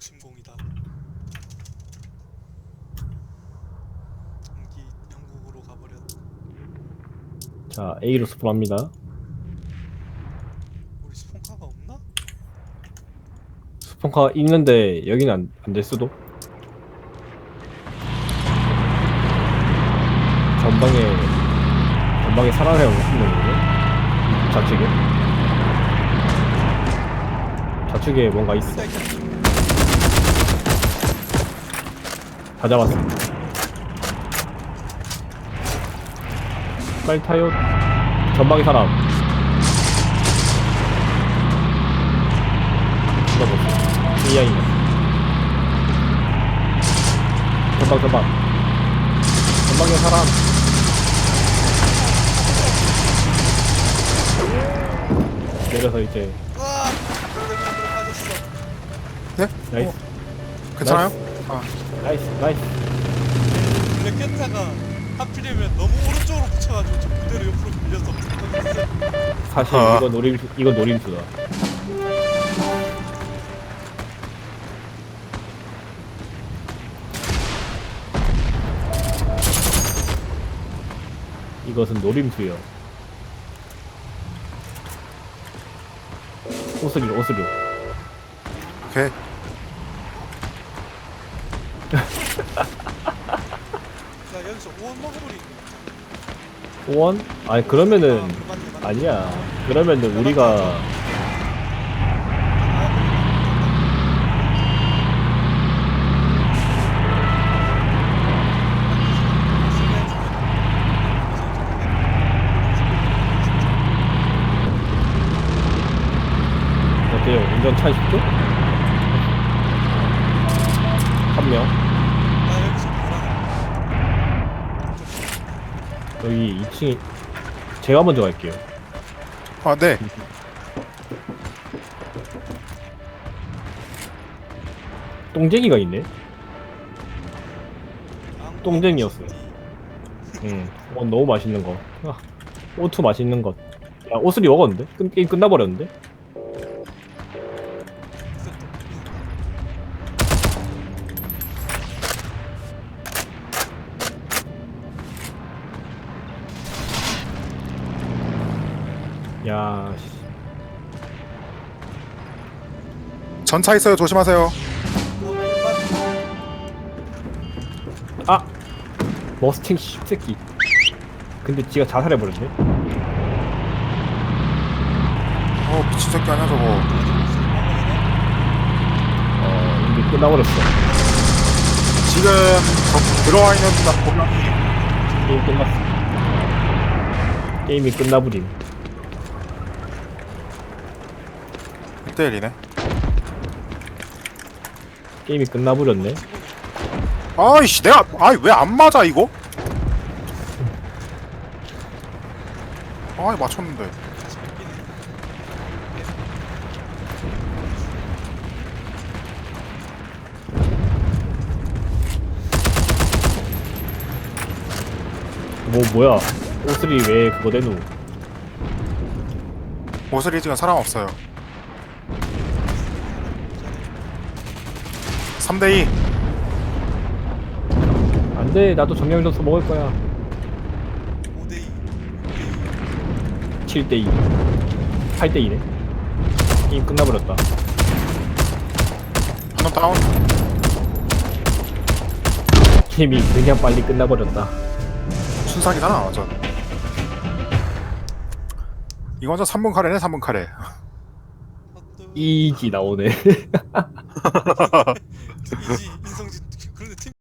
독심공이다. 전기 영국으로 가버렸. 자 A로 스폰합니다 우리 스폰카가 없나? 스폰카 있는데 여기는 안, 안 될 수도 전방에 전방에 한 명이네 좌측에 좌측에 뭔가 있어 일단 일단 다 잡았어. 빨리 타요. 전방에 사람. 잡았어. AI인가 전방 전방. 전방에 사람. 내려서 이제. 빠졌어. 네? 나이스. 어, 괜찮아요? 아, 나이스 나이스 근데 켄타가 하필이면 너무 오른쪽으로 붙여가지고 저 그대로 옆으로 밀려서 사실 아. 이거 노림 이거 노림수다 이것은 노림수요 오스리로 오스리로 오케이. 여기서 오원 먹어버리네. 오원? 아니 그러면은 아. 아니야 그러면은 우리가 어때요 운전 차십죠? 한명 나 여기서 뭐라 여기 2층에 제가 먼저 갈게요 아, 네. 똥쟁이가 있네 똥쟁이였어요. 응. 어, 너무 맛있는 거. 아, 오투 맛있는 것. 야, 오스리 먹었는데? 끝, 게임 끝나버렸는데? 야, 씨. 전차 있어요. 조심하세요. 아! 머스탱 씹새끼. 근데 지가 자살해 버렸네? 어, 미친 새끼 아니야, 저거. 어, 이미 끝나버렸어. 지금 저 들어와 있는 나 보면 게임 끝났어. 게임이 끝나버림. 1대1이네. 게임이 끝나버렸네. 아이씨, 내가, 아이, 왜 안 맞아, 이거? 아이, 맞췄는데. 뭐, 뭐야. 오스리 왜 그거 대누? 오스리 지금 사람 없어요. 3대2. 안 돼, 나도 정령전서 먹을 거야. 5대2 7대2. 8대2네. 게임 끝나버렸다. 한놈 다운. 게임이 그냥 빨리 끝나버렸다. 순삭이잖아, 완전. 이거 완전 3분 카레네, 3분 카레. 이지 나오네. easy.